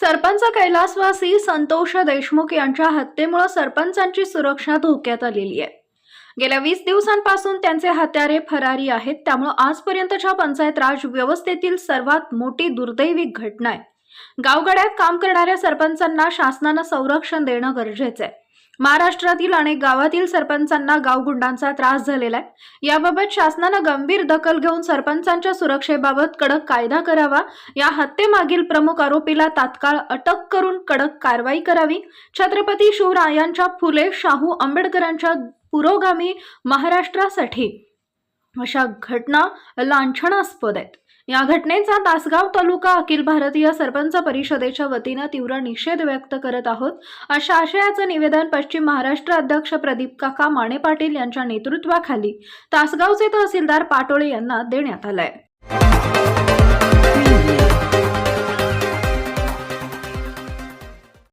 सरपंच कैलासवासी संतोष देशमुख यांच्या हत्येमुळे सरपंचांची सुरक्षा धोक्यात आलेली आहे. गेल्या वीस दिवसांपासून त्यांचे हत्यारे फरारी आहेत त्यामुळे आजपर्यंतच्या पंचायत राज व्यवस्थेतील सर्वात मोठी दुर्दैवी घटना आहे. गावगाड्यात काम करणाऱ्या सरपंचांना शासनानं संरक्षण देणं गरजेचं आहे. महाराष्ट्रातील अनेक गावातील सरपंचांना गावगुंडांचा त्रास झालेला आहे. याबाबत शासनानं गंभीर दखल घेऊन सरपंचांच्या सुरक्षेबाबत कडक कायदा करावा. या हत्येमागील प्रमुख आरोपीला तात्काळ अटक करून कडक कारवाई करावी. छत्रपती शिवरायांच्या फुले शाहू आंबेडकरांच्या पुरोगामी महाराष्ट्रासाठी अशा घटना लांछनास्पद आहेत. या घटनेचा तासगाव तालुका अखिल भारतीय सरपंच परिषदेच्या वतीनं तीव्र निषेध व्यक्त करत आहोत. अशा आशयाचं निवेदन पश्चिम महाराष्ट्र अध्यक्ष प्रदीप काका माने पाटील यांच्या नेतृत्वाखाली तासगावचे तहसीलदार पाटोळे यांना देण्यात आलंय.